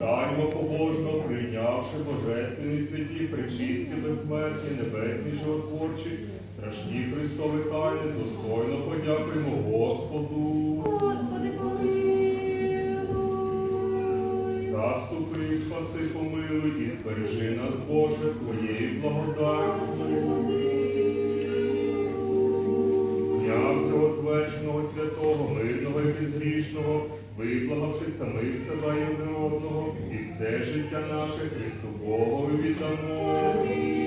Даймо побожно, прийнявши божественні святі, причисті безсмертні, небесні животворчі, страшні Христові тайни, достойно подякуємо Господу. Господи, помилуй. Заступи, спаси, помилуй і збережи нас, Боже, Твоєю благодаттю. Дня всього звершеного, святого, мирного і безгрішного, виблагавши самих себе і одне одного, і все життя наше Христового вітамо. віддамо.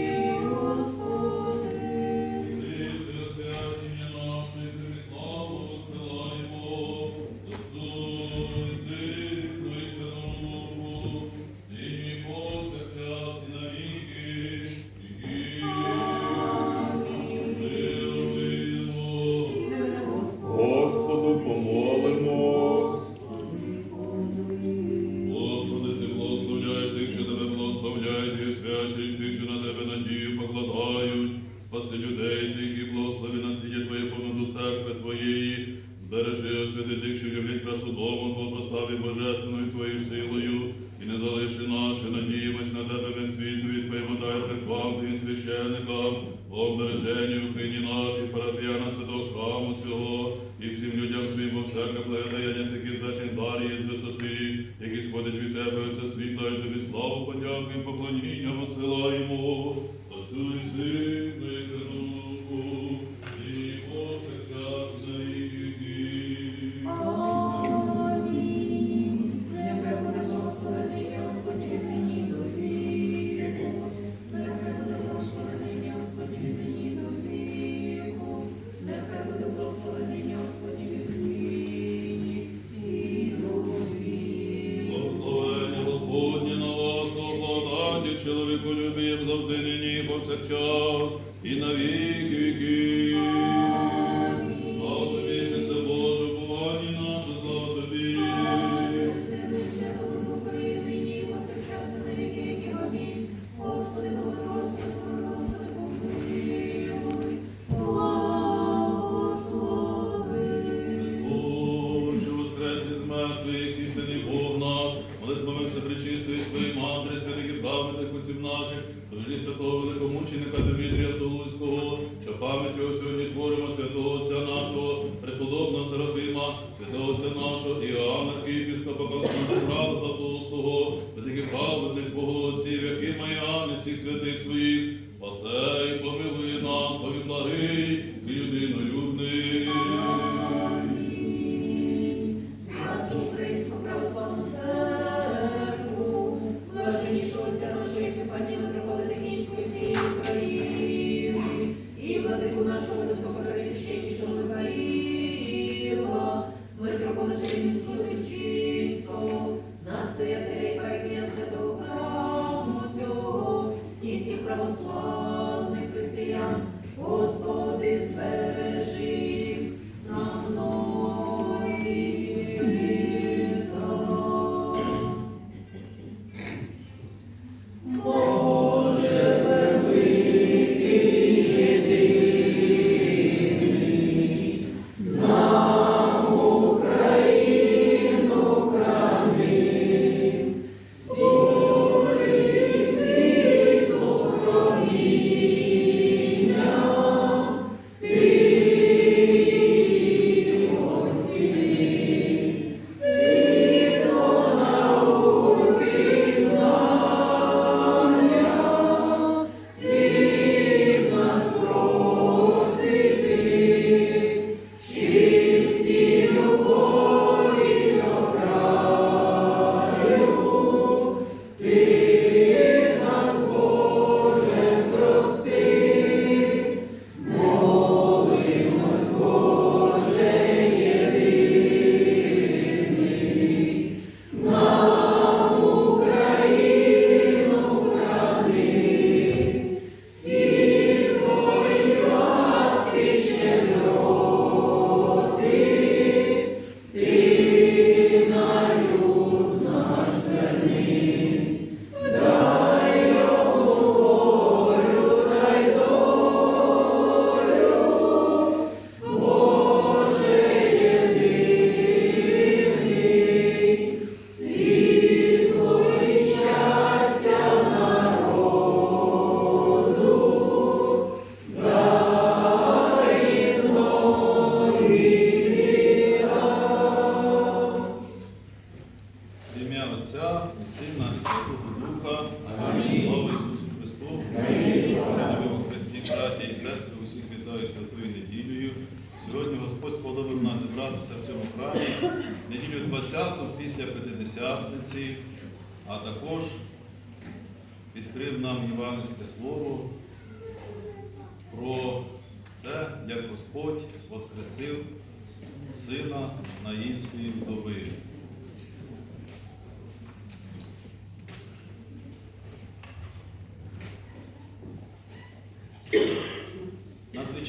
злечин даріє з висоти, які сходять від тебе, це світла, і тобі славу, подяку і поклоніння, висилаємо Отцю і Сину,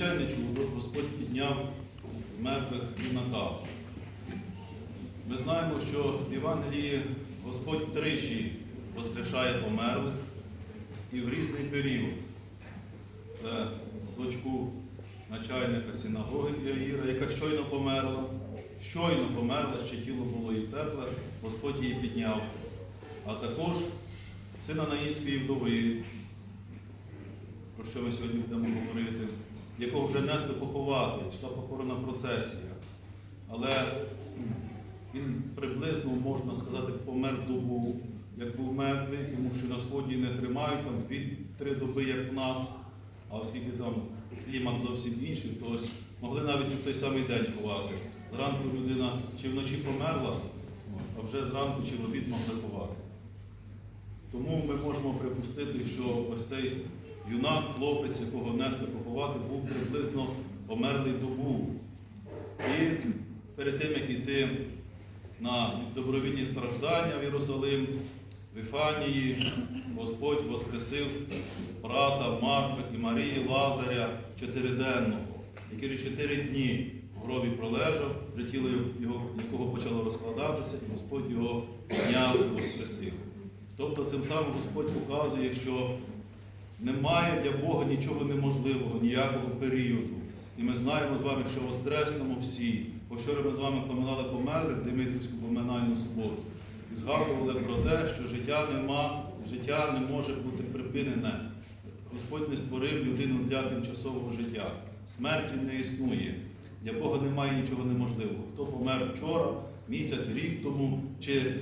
Надзвичайне чудо Господь підняв з мертвих юнака. Ми знаємо, що в Євангелії Господь тричі воскрешає померлих і в різний період. Це дочку начальника синагоги Яїра, яка щойно померла. Щойно померла, ще тіло було і тепле, Господь її підняв. А також сина Наїнської вдови, про що ми сьогодні будемо говорити, якого вже несли поховати, йшла похоронна процесія. Але він приблизно, можна сказати, помер добу, як був мертвий, тому що на сході не тримають там дві-три доби, як в нас, а оскільки там клімат зовсім інший, то ось могли навіть в той самий день ховати. Зранку людина чи вночі померла, а вже зранку чи в обід могли ховати. Тому ми можемо припустити, що ось цей юнак, хлопець, якого несли поховати, був приблизно померлий добу. І перед тим, як йти на добровільні страждання в Єрусалим, в Іфанії, Господь воскресив брата Марфи і Марії Лазаря чотириденного, який чотири дні в гробі пролежав, вже тіло його, якого почало розкладатися, і Господь його підняв і воскресив. Тобто цим самим Господь показує, що немає для Бога нічого неможливого, ніякого періоду. І ми знаємо з вами, що воскреснемо всі. Вчора ми з вами поминали померлих Димитрівську поминальну суботу. І згадували про те, що життя нема, життя не може бути припинене. Господь не створив людину для тимчасового життя. Смерті не існує. Для Бога немає нічого неможливого. Хто помер вчора, місяць, рік тому чи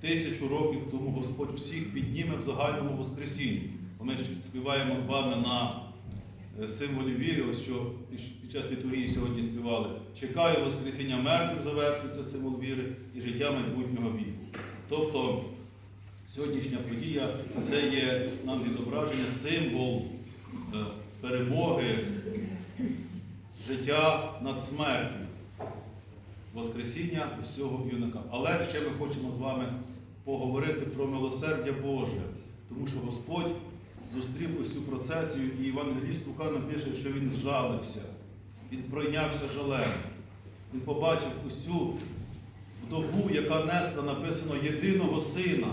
тисячу років тому Господь всіх підніме в загальному Воскресінні. Ми співаємо з вами на е, символі віри, ось що під- під час літургії сьогодні співали. Чекаю Воскресіння мертвих, завершується символ віри і життя майбутнього віку. Тобто сьогоднішня подія це є нам відображення, символ е, перемоги, життя над смертю. Воскресіння усього юнака. Але ще ми хочемо з вами поговорити про милосердя Боже, тому що Господь зустрів цю процесію, і Євангеліст Лука напише, що він зжалився, він пройнявся жалем. Він побачив ось цю вдову, яка несла написано єдиного сина.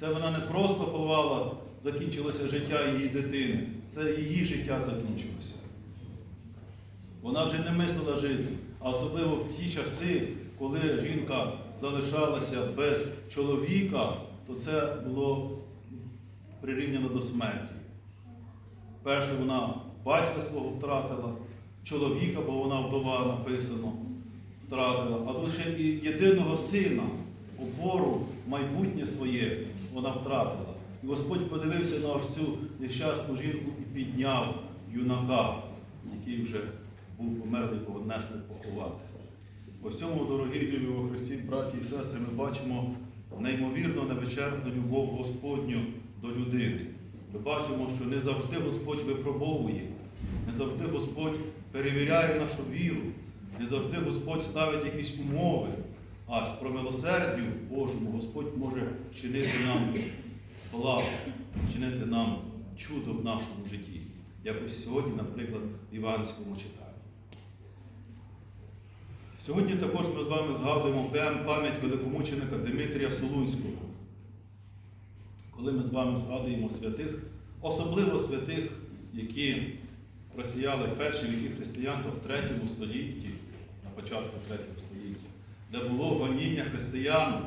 Це вона не просто ховала, закінчилося життя її дитини, це її життя закінчилося. Вона вже не мислила жити, а особливо в ті часи, коли жінка залишалася без чоловіка, то це було прирівняно до смерті. Перше вона батька свого втратила, чоловіка, бо вона вдова написано, втратила, а тут ще і єдиного сина, опору, майбутнє своє вона втратила. І Господь подивився на ось цю нещасну жінку і підняв юнака, який вже був померлий, кого несли поховати. Ось цьому, дорогі любі у Христі, браті і сестри, ми бачимо неймовірно невичерпну любов Господню до людини. Ми бачимо, що не завжди Господь випробовує, не завжди Господь перевіряє нашу віру, не завжди Господь ставить якісь умови. А про милосердю Божому Господь може чинити нам благо, чинити нам чудо в нашому житті. Як ось сьогодні, наприклад, в Іванському читанні. Сьогодні також ми з вами згадуємо пам- пам'ять великомученика Димитрія Солунського. Коли ми з вами згадуємо святих, особливо святих, які просіяли перші віки християнства в 3 столітті, на початку 3 століття, де було гоніння християн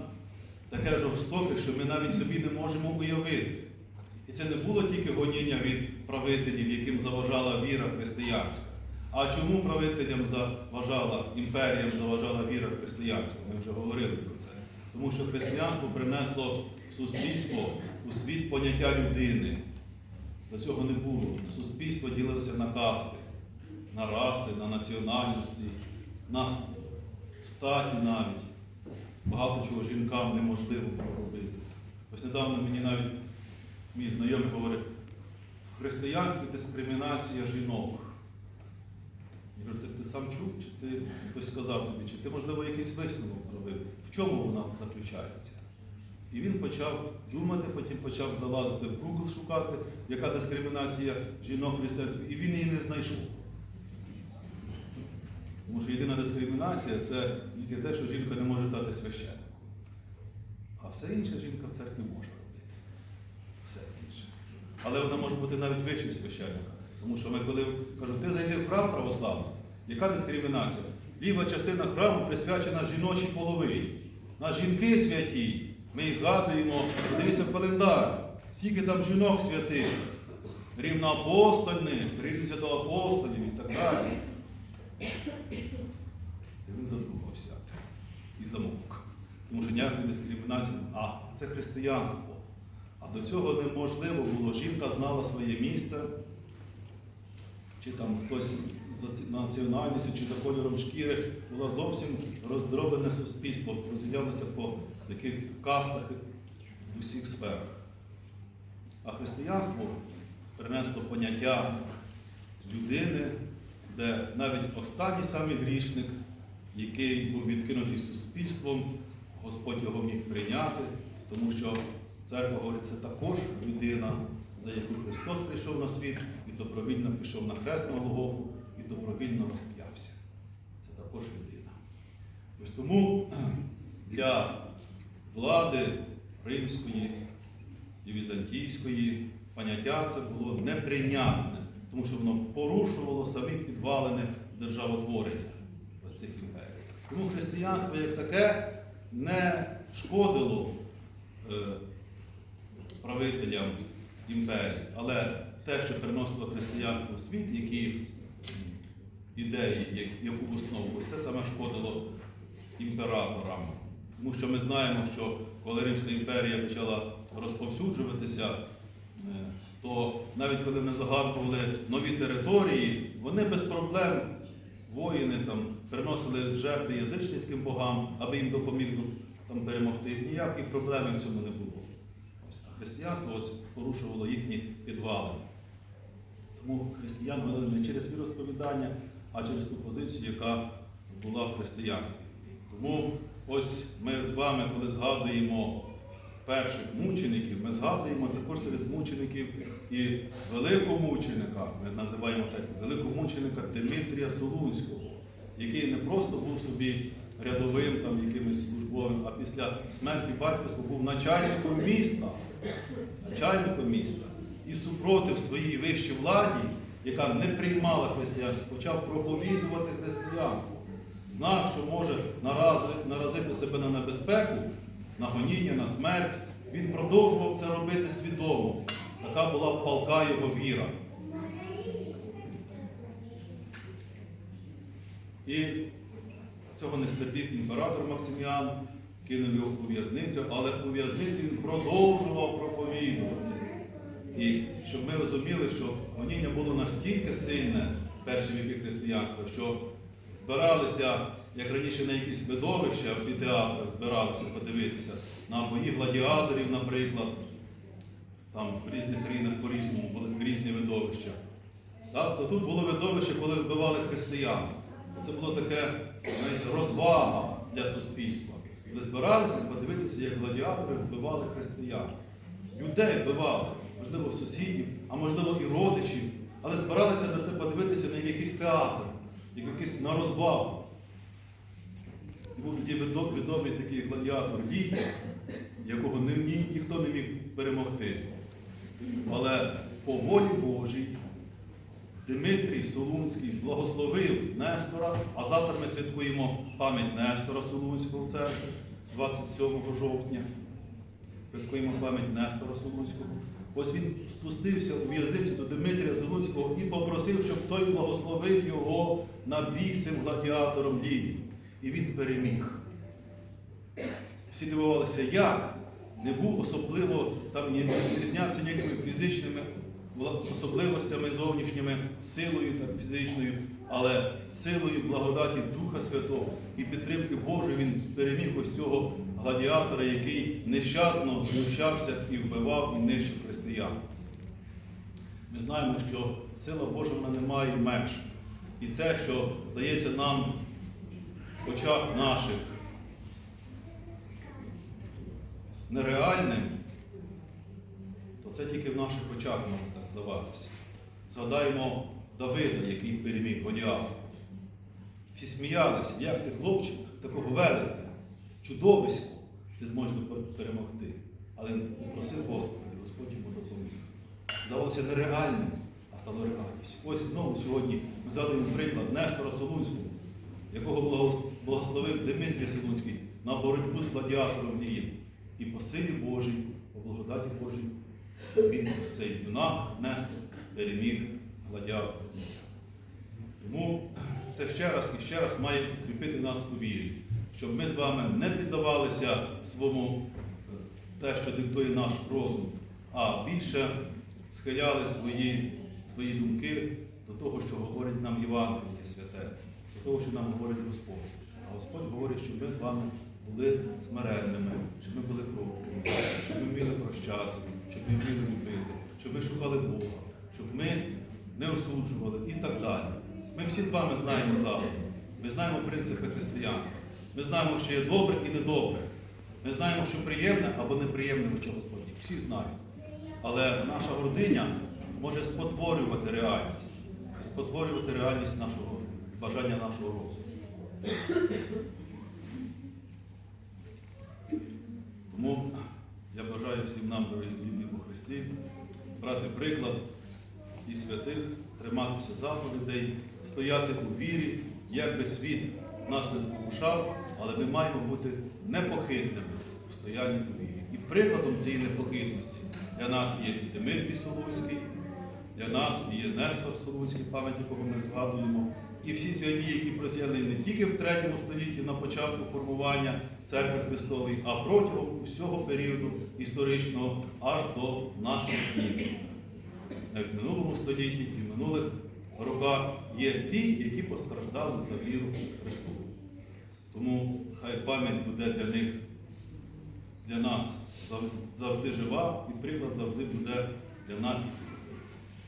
таке жорстоке, що ми навіть собі не можемо уявити. І це не було тільки гоніння від правителів, яким заважала віра християнська. А чому правителям заважала, імперіям заважала віра християнська? Ми вже говорили про це. Тому що християнство принесло суспільство у світ поняття людини. До цього не було. Суспільство ділилося на касти, на раси, на національності, на статі навіть. Багато чого жінкам неможливо робити. Ось недавно мені навіть мій знайомий говорить, в християнстві дискримінація жінок. Я кажу, це ти сам чув, чи ти хтось сказав тобі, чи ти, можливо, якийсь висновок зробив? В чому вона заключається? І він почав думати, потім почав залазити в Google шукати, яка дискримінація жінок в християнстві, і він її не знайшов. Тому що єдина дискримінація це тільки те, що жінка не може стати священником. А все інше жінка в церкві може робити. Все інше. Але вона може бути навіть вищим священником. Тому що ми коли кажуть, ти зайди в храм православний, яка дискримінація? Ліва частина храму присвячена жіночій половині. На жінки святі. Ми їх згадуємо, подивіться в календар, скільки там жінок святих, рівноапостольних, рівніться до апостолів і так далі. І він задумався і замовк. Тому що ніякої дискримінації, а це християнство. А до цього неможливо було. Жінка знала своє місце, чи там хтось за національністю, чи за кольором шкіри, було зовсім роздроблене суспільство, розділялося по таких кастах в усіх сферах. А християнство принесло поняття людини, де навіть останній самий грішник, який був відкинутий суспільством, Господь його міг прийняти, тому що церква говорить, це також людина, за яку Христос прийшов на світ і добровільно пішов на хрест на Голгофу і добровільно розп'явся. Це також людина. Ось тому для влади римської і візантійської поняття це було неприйнятне, тому що воно порушувало самі підвалини державотворення ось цих імперій. Тому християнство як таке не шкодило е, правителям імперії, але те, що приносило християнство в світ, які ідеї, як- яку основу, ось це саме шкодило імператорам. Тому що ми знаємо, що коли Римська імперія почала розповсюджуватися, е, то навіть коли вони загадували нові території, вони без проблем, воїни там приносили жертви язичницьким богам, аби їм допоміг там перемогти. Ніяких проблем в цьому не було. Ось, а християнство ось порушувало їхні підвали. Тому християн гонили не через віросповідання, а через ту позицію, яка була в християнстві. Тому ось ми з вами, коли згадуємо перших мучеників, ми згадуємо також серед мучеників і великомученика, ми називаємо це великомученика Дмитрія Солунського, який не просто був собі рядовим там, якимось службовим, а після смерті батька був начальником міста. Начальником міста. І супротив своїй вищій владі, яка не приймала християнство, почав проповідувати християнство. Знав, що може нарази- наразити себе на небезпеку, на гоніння, на смерть. Він продовжував це робити свідомо. Така була палка його віра. І цього не стерпів імператор Максиміан, кинув його у в'язницю, але у в'язниці він продовжував проповідувати. І щоб ми розуміли, що гоніння було настільки сильне в перші віки християнства, що збиралися, як раніше на якісь видовища, амфітеатрах збиралися подивитися на бої гладіаторів, наприклад. Там в різних країнах по-різному були різні видовища. Так, то тут було видовище, коли вбивали християн. Це було таке знаєте, розвага для суспільства. Коли збиралися подивитися, як гладіатори вбивали християн. Людей вбивали, можливо, сусідів, а можливо і родичів. Але збиралися на це подивитися на якийсь театр, як якийсь на розвагу. І був тоді відо- відомий такий гладіатор Лій, якого ні, ні- ніхто не міг перемогти. Але по волі Божій Дмитрій Солунський благословив Нестора, а завтра ми святкуємо пам'ять Нестора Солунського в церкві 27 жовтня. Святкуємо пам'ять Нестора Солунського. Ось він спустився у в'язницю до Дмитрія Солунського і попросив, щоб той благословив його на бій цим гладіатором Лії. І він переміг. Всі дивувалися, як не був особливо, там не відрізнявся ніякими фізичними особливостями зовнішніми, силою так фізичною, але силою благодаті Духа Святого і підтримки Божої він переміг ось цього гладіатора, який нещадно знущався і вбивав і нищив християн. Ми знаємо, що сила Божа вона не має меж. І те, що здається нам в очах наших нереальним, то це тільки в наших очах може так здаватися. Згадаємо Давида, який переміг Голіафа. Всі сміялися, як ти, хлопчик, такого велика, чудовисько, ти зможеш перемогти. Але просив Господа, Господь йому допоміг. Здавалося нереальним, а стало реальністю. Ось знову сьогодні ми згадуємо приклад Нестора Солунського, якого благословив Дмитрій Солунський на боротьбу з гладіатором Дієм. І по силі Божій, по благодаті Божій, він цей юнак Нестор переміг гладіатора. Тому це ще раз і ще раз має кріпити нас у вірі, щоб ми з вами не піддавалися своєму е, те, що диктує наш розум, а більше схиляли свої, свої думки до того, що говорить нам Євангеліє святе, до того, що нам говорить Господь. А Господь говорить, щоб ми з вами були смиренними, щоб ми були кроткими, щоб ми вміли прощати, щоб ми вміли любити, щоб ми шукали Бога, щоб ми не осуджували і так далі. Ми всі з вами знаємо завтра. Ми знаємо принципи християнства. Ми знаємо, що є добре і недобре. Ми знаємо, що приємне або неприємне в очі Господні. Всі знають. Але наша гординя може спотворювати реальність. Спотворювати реальність нашого бажання нашого розуму. Тому я бажаю всім нам, дорогі рідні по Христі, брати приклад і святих, триматися заповідей, стояти у вірі, як би світ нас не спокушав, але ми маємо бути непохитними у стоянні у вірі. І прикладом цієї непохитності для нас є і Дмитрій Солуцький, для нас є Нестор Солуцький, пам'ять якого ми згадуємо, і всі святі, які просяли не тільки в третьому столітті на початку формування церкви Христової, а протягом всього періоду історичного аж до наших днів. В минулому столітті і в минулих роках є ті, які постраждали за віру в Христу. Тому хай пам'ять буде для них, для нас завжди жива, і приклад завжди буде для нас,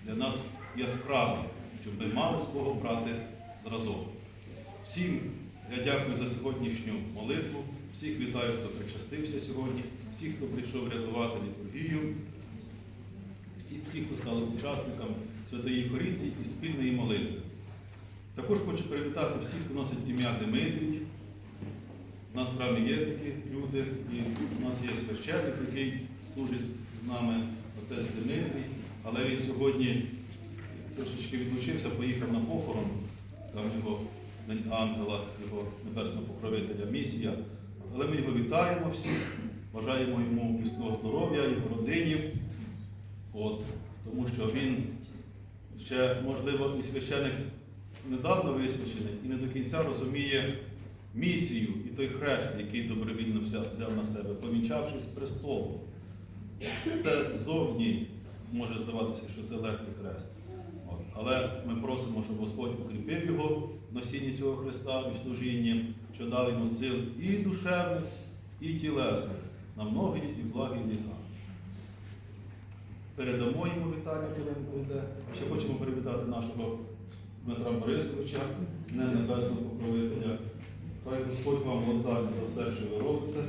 для нас яскравий, щоб ми мали з кого брати зразок. Всім я дякую за сьогоднішню молитву, всіх вітаю, хто причастився сьогодні, всіх, хто прийшов рятувати літургію і всіх, хто стали учасниками Святої Євхаристії і спільної молитви. Також хочу привітати всіх, хто носить ім'я Дмитрій. У нас в храмі є такі люди, і у нас є священник, який служить з нами, отець Дмитрій, але він сьогодні трошечки відлучився, поїхав на похорон, там його День ангела, його небесного покровителя, місія. Але ми його вітаємо всіх, бажаємо йому міцного здоров'я, його родині. От, тому що він ще, можливо, і священик недавно висвячений і не до кінця розуміє місію той хрест, який добровільно взяв, на себе, помічавшись з престолом. Це зовні може здаватися, що це легкий хрест. Але ми просимо, щоб Господь укріпив його в носінні цього хреста і в служінні, що дав йому сил і душевних, і тілесних на многі і благі літа. Передамо йому вітання, коли він прийде. Ще хочемо привітати нашого Дмитра Борисовича, не небесного покровителя. Хай Господь вам воздає за все, що ви робите,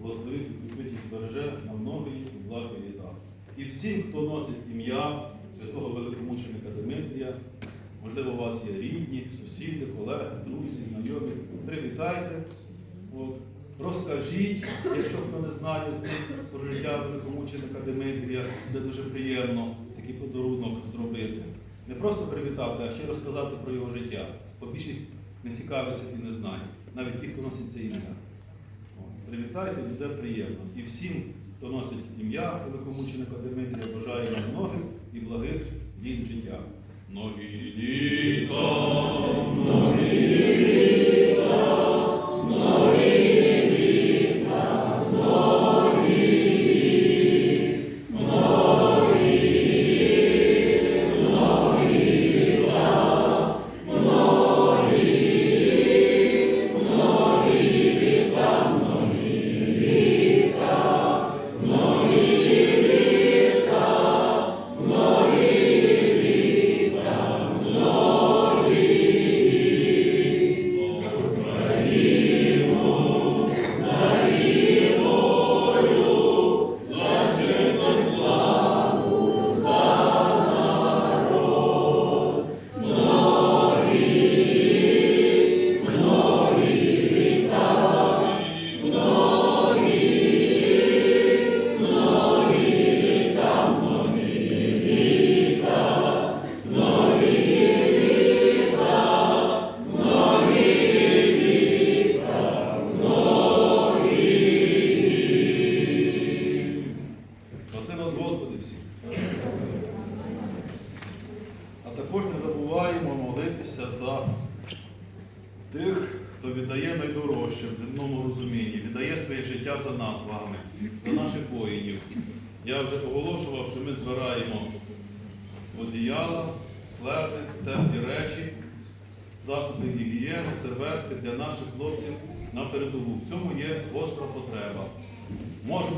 благословить і збереже на многі і благі літа. І всім, хто носить ім'я святого великомученика Дмитрія, можливо, у вас є рідні, сусіди, колеги, друзі, знайомі, привітайте. От. Розкажіть, якщо хто не знає з них про життя великомученика Дмитрія, буде дуже приємно такий подарунок зробити. Не просто привітати, а ще розказати про його життя. Бо більшість не цікавиться і не знає. Навіть ті, хто носить це ім'я. Привітайте, буде приємно. І всім, хто носить ім'я великомученика Дмитрія, бажаю вам многих і благих літ життя. Многі літа, многі літа.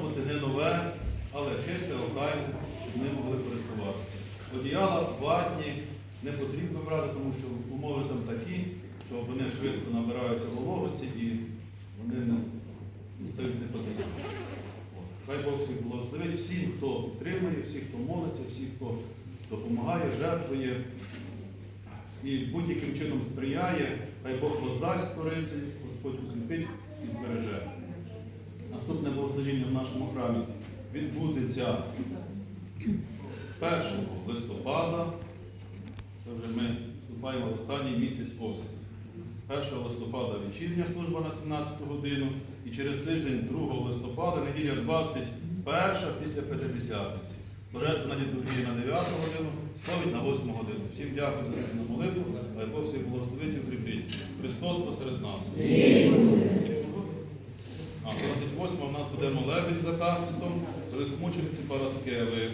Бути не нове, але чисте, охайне, щоб ми могли користуватися. Одіяла ватні не потрібно брати, тому що умови там такі, що вони швидко набираються вологості і вони не стають непотрібні. От. Хай Бог всіх благословить, всім, хто підтримує, всіх, хто молиться, всіх, хто допомагає, жертвує і будь-яким чином сприяє, хай Бог воздасть сторицю, Господь укріпить і збереже. Наступне богослужіння в нашому храмі відбудеться 1 листопада. Це вже ми вступаємо в останній місяць осені. 1 листопада вечірня служба на 17 годину і через тиждень 2 листопада, неділя 21 після П'ятидесятниці. Божественна літургія на 9 годину, сповідь на 8 годину. Всім дякую за на молитву, хай Бог всіх благословить і укріпить. Христос посеред нас. А 28 буде молебень за кахистом, великомучениці Параскеви.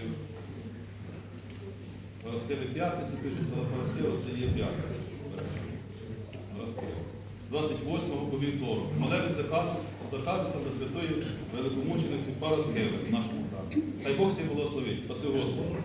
Параскеви п'ятниці, пишуть, але Параскева це є п'ятниця. Параскева. 28-го по вівторок. Молебень за кахистом до святої великомучениці Параскеви в нашому храмі. Хай Бог всіх благословить. Спаси Господу.